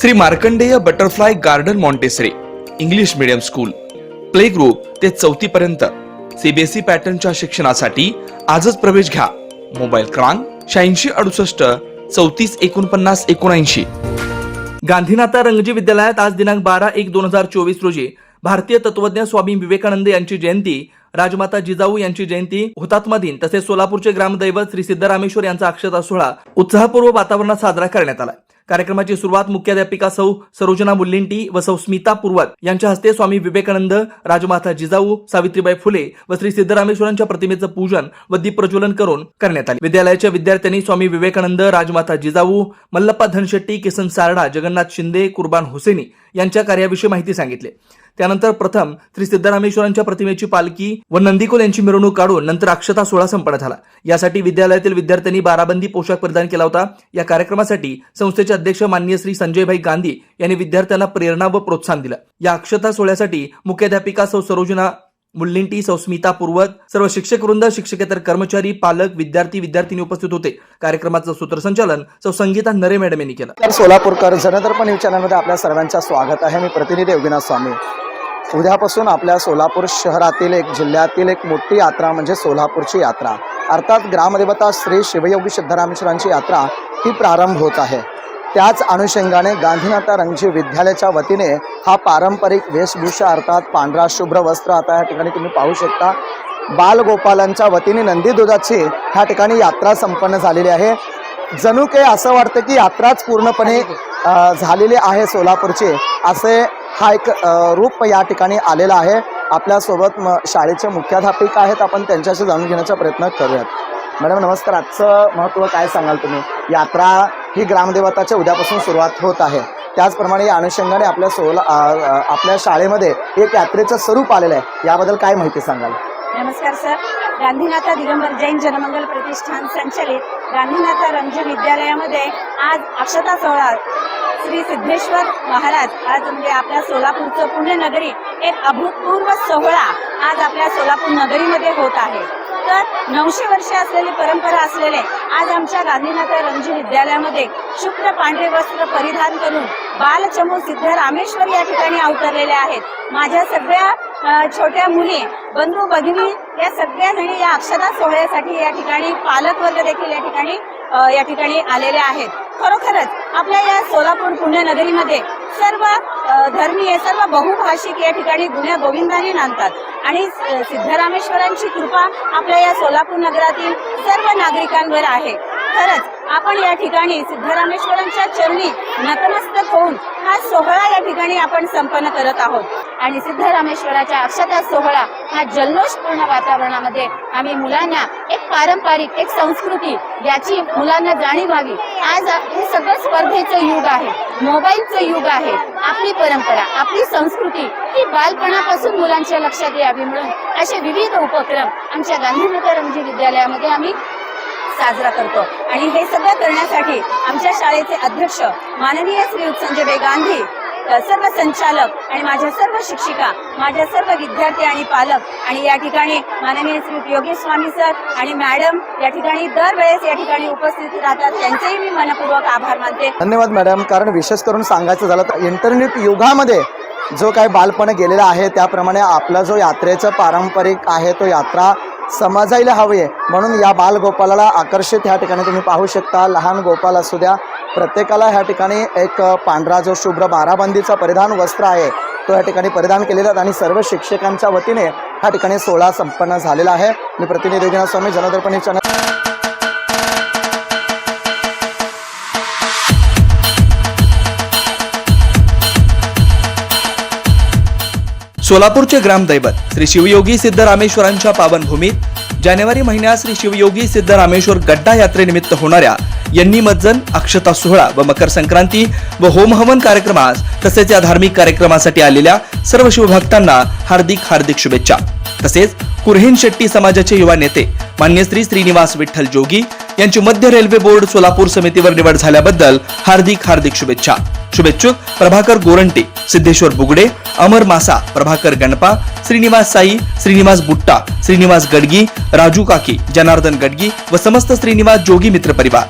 Shri Markandeya butterfly garden Montessori English medium school. Play group ते चौथी पर्यंत. CBSE पॅटर्नच्या शिक्षणासाठी आजच प्रवेश घ्या. मोबाईल क्रमांक शहाऐंशी अडुसष्ट चौतीस एकोणपन्नास एकोणऐंशी. गांधीनाथा रंगजी विद्यालयात आज दिनांक बारा एक दोन हजार चोवीस रोजी भारतीय तत्वज्ञ स्वामी विवेकानंद यांची जयंती राजमाता जिजाऊ यांची जयंती हुतात्मा दिन तसेच सोलापूरचे ग्रामदैवत श्री सिद्धरामेश्वर यांचा अक्षता सोहळा उत्साहपूर्व वातावरणात साजरा करण्यात आला. कार्यक्रमाची सुरुवात मुख्याध्यापिका सौ सरोजना मुल्लिंटी व सौ स्मिता पूर्वत यांच्या हस्ते स्वामी विवेकानंद राजमाता जिजाऊ सावित्रीबाई फुले व श्री सिद्धरामेश्वरांच्या प्रतिमेचं पूजन व दीप प्रज्वलन करून करण्यात आले. विद्यालयाच्या विद्यार्थ्यांनी स्वामी विवेकानंद राजमाता जिजाऊ मल्लप्पा धनशेट्टी किसन सारडा जगन्नाथ शिंदे कुर्बान हुसेनी यांच्या कार्याविषयी माहिती सांगितली. त्यानंतर प्रथम श्री सिद्धरामेश्वरांच्या प्रतिमेची पालखी व नंदीकोल यांची मिरवणूक काढून नंतर अक्षता सोहळा संपन्न झाला. यासाठी विद्यालयातील विद्यार्थ्यांनी बाराबंदी पोशाख परिधान केला होता. या कार्यक्रमासाठी संस्थेचे अध्यक्ष माननीय श्री संजयभाई गांधी यांनी विद्यार्थ्यांना प्रेरणा व प्रोत्साहन दिलं. या अक्षता सोहळ्यासाठी मुख्याध्यापिका सौ सरोजना मुलींटी सौस्मिता पूर्वत सर्व शिक्षक वृंद शिक्षकेतर कर्मचारी पालक विद्यार्थी विद्यार्थिनी उपस्थित होते. कार्यक्रमाचं सूत्रसंचालन सौ संगीता नरे मॅडम यांनी केलं. तर सोलापूरकर जनदर्पण न्यूज चॅनलमध्ये आपल्या सर्वांचं स्वागत आहे. मी प्रतिनिधी योगिनाथ स्वामी. उद्यापासून आपल्या सोलापूर शहरातील एक जिल्ह्यातील एक मोठी यात्रा म्हणजे सोलापूरची यात्रा. अर्थात ग्रामदेवता श्री शिवयोगी सिद्धरामेश्वरांची यात्रा ही प्रारंभ होत आहे. त्याच अनुषंगाने गांधीनाथा रंगजी विद्यालयाच्या वतीने हा पारंपरिक वेशभूषा अर्थात पांढरा शुभ्र वस्त्र आता या ठिकाणी तुम्ही पाहू शकता. बालगोपालांच्या वतीने नंदी दुधाची ह्या ठिकाणी यात्रा संपन्न झालेली आहे. जणू काही असं वाटतं की यात्राच पूर्णपणे झालेली आहे सोलापूरची. असे हा एक रूप या ठिकाणी आलेला आहे. आपल्यासोबत म शाळेचे मुख्याध्यापिका आहेत. आपण त्यांच्याशी जाणून घेण्याचा प्रयत्न करूयात. मॅडम नमस्कार. आजचं महत्त्व काय सांगाल तुम्ही? यात्रा ही ग्रामदेवताच्या उद्यापासून सुरुवात होत आहे. त्याचप्रमाणे या अनुषंगाने आपल्या सोला आपल्या शाळेमध्ये एक यात्रेचं स्वरूप आलेलं आहे. याबद्दल काय माहिती सांगाल? नमस्कार सर. गांधीनाथा दिगंबर जैन जनमंगल प्रतिष्ठान संचलित गांधीनाथा रंजन विद्यालयामध्ये आज अक्षता सोहळा श्री सिद्धेश्वर महाराज आज म्हणजे आपल्या सोलापूरचं पुण्यनगरी एक अभूतपूर्व सोहळा आज आपल्या सोलापूर नगरीमध्ये होत आहे. तर नऊशे वर्षे असलेली परंपरा असलेले आज आमच्या गांधीनगर रंजी विद्यालयामध्ये शुभ्र पांढरे वस्त्र परिधान करून बालचमू सिद्ध रामेश्वर या ठिकाणी अवतरलेले आहेत. माझ्या सगळ्या छोट्या मुली बंधू भगिनी या सगळ्या जणी या अक्षता सोहळ्यासाठी या ठिकाणी पालक वर्ग देखील या ठिकाणी या ठिकाणी आलेले आहेत. खरोखरच आपल्या या सोलापूर पुण्यनगरीमध्ये सर्व धर्मीय सर्व बहुभाषिक या ठिकाणी गुण्या गोविंदाने नांदतात. आणि सिद्धरामेश्वरांची कृपा आपल्या या सोलापूर नगरातील सर्व नागरिकांवर आहे. खरंच आपण या ठिकाणी सिद्धरामेश्वरांच्या चरणी नतमस्तक होऊन हा सोहळा या ठिकाणी आपण संपन्न करत आहोत. आणि सिद्धरामेश्वराच्या अक्षता सोहळा हा जल्लोषपूर्ण वातावरणामध्ये आम्ही मुलांना एक पारंपरिक एक संस्कृती याची मुलांना जाणीव व्हावी. आज हे सगळं स्पर्धेचं युग आहे मोबाईलचं युग आहे. आपली परंपरा आपली संस्कृती ही बालपणापासून मुलांच्या लक्षात यावी म्हणून असे विविध उपक्रम आमच्या गांधीनगर रंजी विद्यालयामध्ये आम्ही साजरा करतो. आणि हे सगळं करण्यासाठी आमच्या शाळेचे अध्यक्ष माननीय श्री संजय गांधी सर्व संचालक आणि माझ्या सर्व शिक्षिका माझ्या सर्व विद्यार्थी आणि पालक आणि या ठिकाणी माननीय श्री योगेश स्वामी सर आणि मॅडम या ठिकाणी दरवेळेस या ठिकाणी उपस्थित राहतात. त्यांचेही मी मनपूर्वक आभार मानते. धन्यवाद मॅडम. कारण विशेष करून सांगायचं झालं तर इंटरनेट युगामध्ये जो काही बालपण गेलेला आहे त्याप्रमाणे आपला जो यात्रेचा पारंपरिक आहे तो यात्रा समजायला हवी आहे म्हणून या बालगोपालाला आकर्षित ह्या ठिकाणी तुम्ही पाहू शकता. लहान गोपाल असू द्या. प्रत्येकाला ह्या ठिकाणी एक पांढरा जो शुभ्र बाराबंदीचा परिधान वस्त्र आहे तो या ठिकाणी परिधान केलेला आणि सर्व शिक्षकांच्या वतीने ह्या ठिकाणी सोहळा संपन्न झालेला आहे. मी प्रतिनिधी स्वामी जनदर्पणी चॅनल सोलापूरचे ग्रामदैवत श्री शिवयोगी सिद्धरामेश्वरांच्या पावनभूमीत जानेवारी महिन्यात श्री शिवयोगी सिद्धरामेश्वर गड्डा यात्रेनिमित्त होणाऱ्या यांनी मज्जन अक्षता सोहळा व मकर संक्रांती व होमहवन कार्यक्रमास तसेच या धार्मिक कार्यक्रमासाठी आलेल्या सर्व शिवभक्तांना हार्दिक हार्दिक शुभेच्छा. तसेच कुरहीन शेट्टी समाजाचे युवा नेते मान्य श्री श्रीनिवास विठ्ठल जोगी यांची मध्य रेल्वे बोर्ड सोलापूर समितीवर निवड झाल्याबद्दल हार्दिक हार्दिक शुभेच्छा. शुभेच्छुक प्रभाकर गोरंटे सिद्धेश्वर बुगडे अमर मासा प्रभाकर गणपा श्रीनिवास साई श्रीनिवास बुट्टा श्रीनिवास गडगी राजू काकी जनार्दन गडगी व समस्त श्रीनिवास जोगी मित्र परिवार.